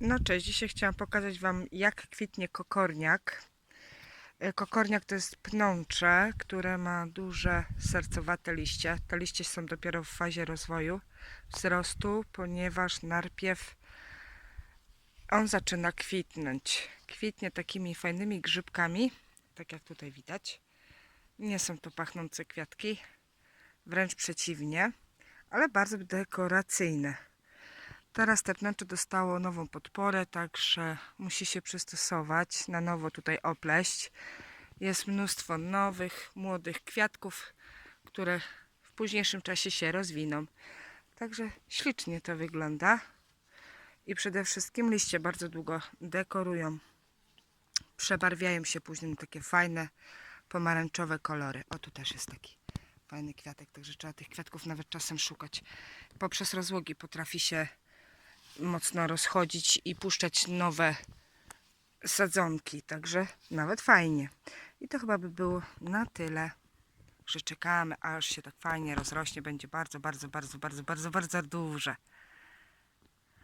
No cześć, dzisiaj chciałam pokazać Wam jak kwitnie kokorniak. E, Kokorniak to jest pnącze, które ma duże sercowate liście. Te liście są dopiero w fazie rozwoju, wzrostu, ponieważ najpierw on zaczyna kwitnąć. Kwitnie takimi fajnymi grzybkami, tak jak tutaj widać. Nie są to pachnące kwiatki, wręcz przeciwnie, ale bardzo dekoracyjne. Teraz te dostało nową podporę, także musi się przystosować, na nowo tutaj opleść. Jest mnóstwo nowych, młodych kwiatków, które w późniejszym czasie się rozwiną. Także ślicznie to wygląda. I przede wszystkim liście bardzo długo dekorują. Przebarwiają się później na takie fajne, pomarańczowe kolory. O, tu też jest taki fajny kwiatek, także trzeba tych kwiatków nawet czasem szukać. Poprzez rozłogi potrafi się mocno rozchodzić i puszczać nowe sadzonki, także nawet fajnie. I to chyba by było na tyle, że czekamy, aż się tak fajnie rozrośnie, będzie bardzo, bardzo, bardzo, bardzo, bardzo, bardzo duże.